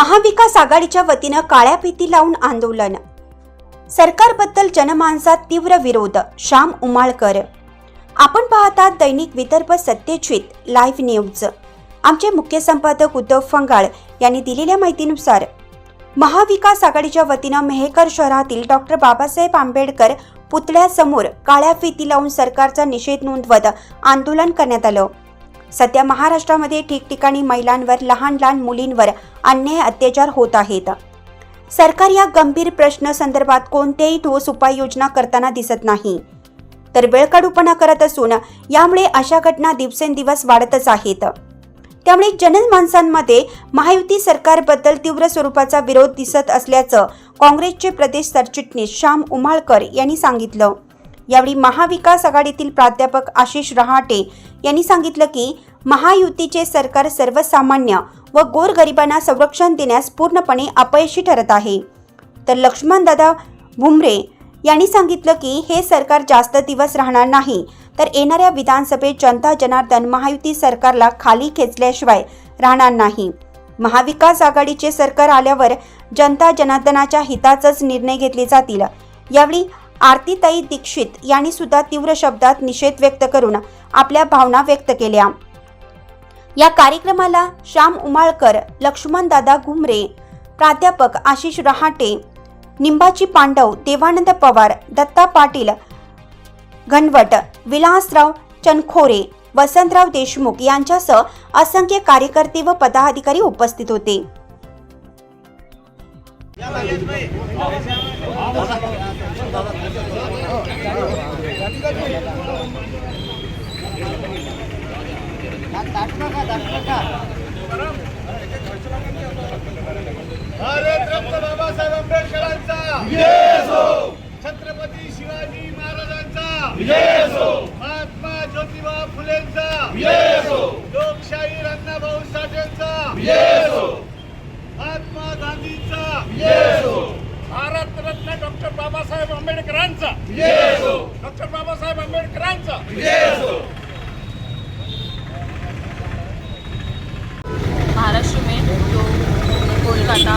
महाविकास आघाडीच्या वतीनं काळ्या भीती लावून आंदोलन. सरकारबद्दल जनमानसात तीव्र विरोध श्याम उमाळकर. आपण पाहतात दैनिक विदर्भ सत्यजित लाईव्ह न्यूज आमचे मुख्य संपादक उद्धव फंगाळ यांनी दिलेल्या माहितीनुसार महाविकास आघाडीच्या वतीनं मेहकर शहरातील डॉक्टर बाबासाहेब आंबेडकर पुतळ्यासमोर काळ्या फिती लावून सरकारचा निषेध नोंदवत आंदोलन करण्यात आलं. सध्या महाराष्ट्रामध्ये ठिकठिकाणी महिलांवर लहान लहान मुलींवर अन्याय अत्याचार होत आहेत. सरकार या गंभीर प्रश्न संदर्भात कोणत्याही ठोस उपाययोजना करताना दिसत नाही. तर वेळकाढूपणा करत असून यामुळे अशा घटना दिवसेंदिवस वाढतच आहेत. त्यामुळे जनमानसांमध्ये महायुती सरकारबद्दल तीव्र स्वरूपाचा विरोध दिसत असल्याचं काँग्रेसचे प्रदेश सरचिटणीस श्याम उमाळकर यांनी सांगितलं. यावेळी महाविकास आघाडीतील प्राध्यापक आशिष रहाटे यांनी सांगितलं की महायुतीचे सरकार सर्वसामान्य व गोरगरिबांना संरक्षण देण्यास पूर्णपणे अपयशी ठरत आहे. तर लक्ष्मणदादा भुमरे यांनी सांगितलं की हे सरकार जास्त दिवस राहणार नाही तर येणाऱ्या विधानसभेत जनता जनार्दन महायुती सरकारला खाली खेचल्याशिवाय राहणार नाही. महाविकास आघाडीचे सरकार आल्यावर जनता जनार्दनाच्या हिताचेच निर्णय घेतले जातील. यावेळी आरतीताई दीक्षित यांनी सुद्धा तीव्र शब्दात निषेध व्यक्त करून आपल्या भावना व्यक्त केल्या. या कार्यक्रमाला श्याम उमाळकर लक्ष्मणदादा घुमरे प्राध्यापक आशिष रहाटे निंबाची पांडव देवानंद पवार दत्ता पाटील घनवट विलासराव चनखोरे वसंतराव देशमुख यांच्यासह असंख्य कार्यकर्ते व पदाधिकारी उपस्थित होते. बाबासाहेब आंबेडकरांचा. छत्रपती शिवाजी महाराजांचा. बाबासाहेब आंबेडकरांचा डॉक्टर बाबासाहेब आंबेडकरांचा महाराष्ट्र में जो कोलकाता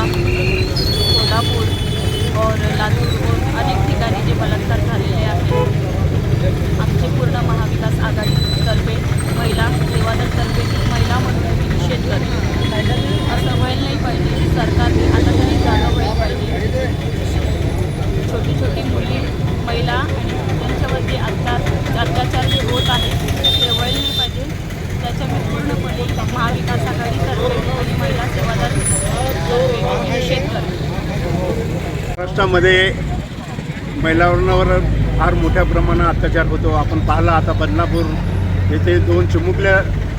कोल्हापूर और लातूर और अनेक ठिकाणी जे बलात्कार झालेले आहेत आमची पूर्ण महाविकास आघाडीतर्फे महिला सेवादलतर्फे महिला म्हणून मी निषेध करते असं व्हायला नाही पाहिजे सरकारने आता तरी जागा व्हायला पाहिजे छोटी छोटी मुली महिला आणि त्यांच्यावरती अत्याचार अत्याचार जे होत आहे ते व्हायला नाही पाहिजे त्याच्या मी पूर्णपणे महाविकास आघाडीतर्फे आणि महिला सेवादल तर्फे मी निषेध करते महाराष्ट्रामध्ये महिलावरणावर फार मोठ्या प्रमाणात अत्याचार होतो. आपण पाहिलं आता बदनापूर येथे दोन चिमुकल्या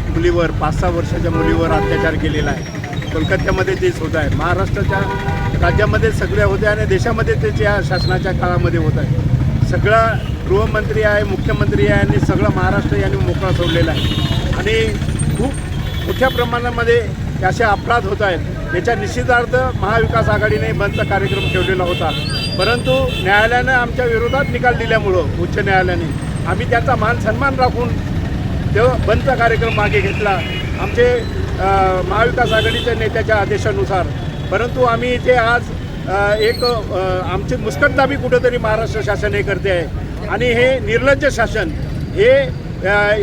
मुलीवर पाच सहा वर्षाच्या मुलीवर अत्याचार केलेला आहे. कोलकात्यामध्ये तेच होत आहे. महाराष्ट्राच्या राज्यामध्ये सगळ्या होत्या आणि देशामध्ये तेच या शासनाच्या काळामध्ये होत आहे. सगळा गृहमंत्री आहे मुख्यमंत्री आहे आणि सगळं महाराष्ट्र यांनी मोकळा सोडलेला आहे. आणि खूप मोठ्या प्रमाणामध्ये असे अपराध होत आहेत. याच्या निश्चितार्थ महाविकास आघाडीने बंदचा कार्यक्रम ठेवलेला होता. परंतु न्यायालयानं आमच्या विरोधात निकाल दिल्यामुळं उच्च न्यायालयाने आम्ही त्याचा मान सन्मान राखून तो बंदचा कार्यक्रम मागे घेतला. आमचे महाविकास आघाडीच्या नेत्याच्या आदेशानुसार. परंतु आम्ही इथे आज एक आमची मुस्कटदाबी कुठंतरी महाराष्ट्र शासन हे करते आहे. आणि हे निर्लज्ज शासन हे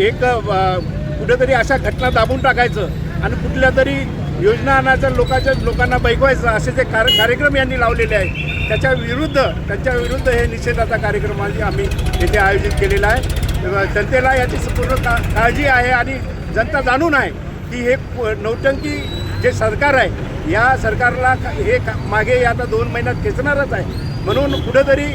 एक कुठंतरी अशा घटना दाबून टाकायचं आणि कुठल्या तरी योजना आणायचं लोकांच्या लोकांना बैकवायचं असे जे कार कार्यक्रम यांनी लावलेले आहेत त्याच्या विरुद्ध त्यांच्या विरुद्ध हे निषेधाचा कार्यक्रम आम्ही येथे आयोजित केलेला आहे. जनतेला याची संपूर्ण का काळजी आहे आणि जनता जाणून आहे की हे प- नौटंकी जे सरकार आहे या सरकारला का- हे का- मागे आता दोन महिन्यात खेचणारच आहे. म्हणून कुठंतरी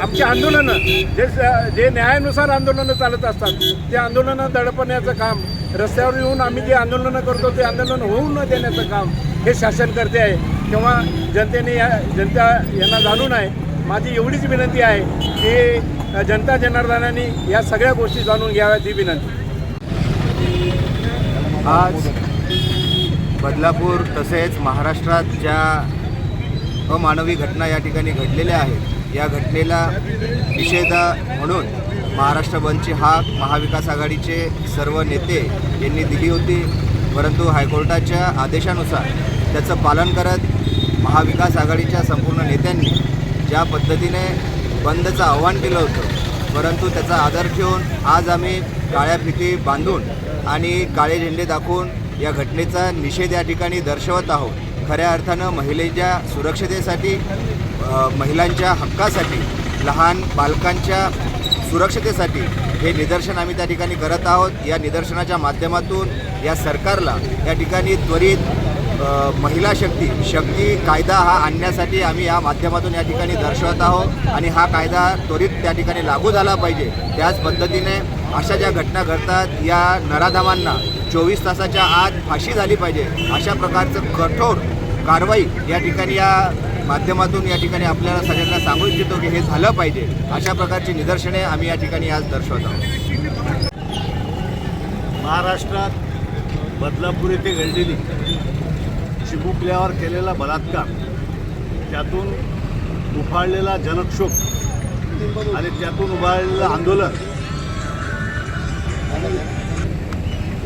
आमची आंदोलनं जे स- जे न्यायानुसार आंदोलनं चालत असतात ते आंदोलनं दडपण्याचं काम रस्त्यावर येऊन आम्ही जे आंदोलनं करतो ते आंदोलन होऊ न देण्याचं काम हे शासन करते आहे. तेव्हा जनतेने या जनता यांना जाणून आहे. माझी एवढीच विनंती आहे की जनता जनार्दनाने या सगळ्या गोष्टी जाणून घ्याव्यात ही विनंती. आज बदलापूर तसेच महाराष्ट्रात ज्या अमानवी घटना या ठिकाणी घडलेल्या आहेत या घटनेला निषेध म्हणून महाराष्ट्र बंदची हाक महाविकास आघाडीचे सर्व नेते यांनी दिली होती. परंतु हायकोर्टाच्या आदेशानुसार त्याचं पालन करत महाविकास आघाडीच्या संपूर्ण नेत्यांनी ज्या पद्धतीने बंदचं आव्हान केलं होतं परंतु त्याचा आदर ठेवून आज आम्ही काळ्या फिती बांधून आणि काळे झेंडे दाखवून या घटनेचा निषेध या ठिकाणी दर्शवत आहोत. खऱ्या अर्थानं महिलेच्या सुरक्षतेसाठी महिलांच्या हक्कासाठी लहान बालकांच्या सुरक्षतेसाठी हे निदर्शन आम्ही त्या ठिकाणी करत आहोत. या निदर्शनाच्या माध्यमातून या सरकारला या ठिकाणी त्वरित महिला शक्ती शक्ती कायदा हा आणण्यासाठी आम्ही या माध्यमातून या ठिकाणी दर्शवत आहोत आणि हा कायदा त्वरित त्या ठिकाणी लागू झाला पाहिजे. त्याच पद्धतीने अशा ज्या घटना घडतात या नराधामांना चोवीस तासाच्या आत फाशी झाली पाहिजे. अशा प्रकारचं कठोर कारवाई या ठिकाणी या माध्यमातून या ठिकाणी आपल्याला सगळ्यांना सांगू इच्छितो की हे झालं पाहिजे. अशा प्रकारची निदर्शने आम्ही या ठिकाणी आज दर्शवत आहोत. महाराष्ट्रात बदलापूर येथे घडलेली चिमुकल्यावर केलेला बलात्कार त्यातून उफाळलेला जनक्षोभ आणि त्यातून उभारलेलं आंदोलन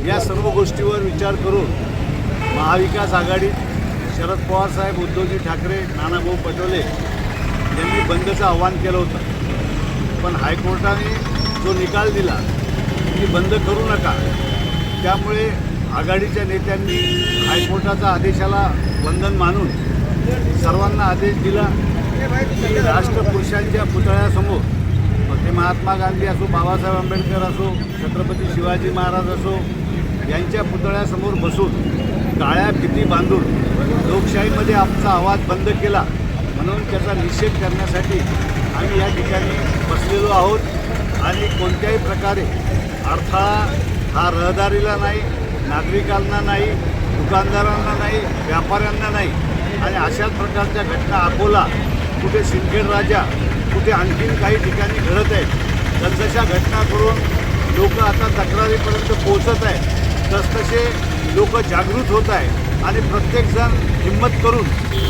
या सर्व गोष्टीवर विचार करून महाविकास आघाडीत शरद पवार साहेब उद्धवजी ठाकरे नानाभाऊ पटोले यांनी बंदचं आव्हान केलं होतं. पण हायकोर्टाने जो निकाल दिला की बंद करू नका. त्यामुळे आघाडीच्या नेत्यांनी हायकोर्टाचा आदेशाला बंधन मानून सर्वांना आदेश दिला. की राष्ट्रपुरुषांच्या पुतळ्यासमोर मग ते महात्मा गांधी असो बाबासाहेब आंबेडकर असो छत्रपती शिवाजी महाराज असो यांच्या पुतळ्यासमोर बसून काळ्या भीती बांधून लोकशाहीमध्ये आमचा आवाज बंद केला म्हणून त्याचा निषेध करण्यासाठी आम्ही या ठिकाणी बसलेलो आहोत. आणि कोणत्याही प्रकारे अडथळा हा रहदारीला नाही नागरिकांना नाही दुकानदारांना नाही व्यापाऱ्यांना नाही आणि अशाच प्रकारच्या घटना अकोला कुठे सिंदखेड राजा कुठे आणखीन काही ठिकाणी घडत आहेत जसजशा घटना करून लोक आता तक्रारीपर्यंत पोहोचत आहेत. तसतसे लोक जागृत होत आहे आणि प्रत्येकजण हिंमत करून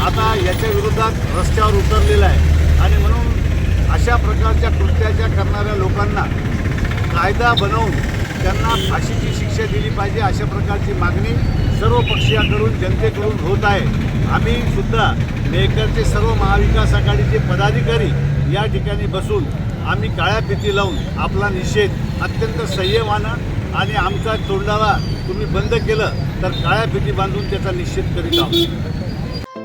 आता याच्या विरोधात रस्त्यावर उतरलेला आहे. आणि म्हणून अशा प्रकारच्या कृत्याच्या करणाऱ्या लोकांना कायदा बनवून त्यांना फाशीची शिक्षा दिली पाहिजे अशा प्रकारची मागणी सर्व पक्षीयाकडून जनतेकडून होत आहे. आम्ही सुद्धा मेकरचे सर्व महाविकास आघाडीचे पदाधिकारी या ठिकाणी बसून आम्ही काळ्या फिती लावून आपला निषेध अत्यंत संयमानं आणि आमचा तोंडाला तुम्ही बंद केलं तर काळ्या फिती बांधून त्याचा निश्चित करीत आहोत.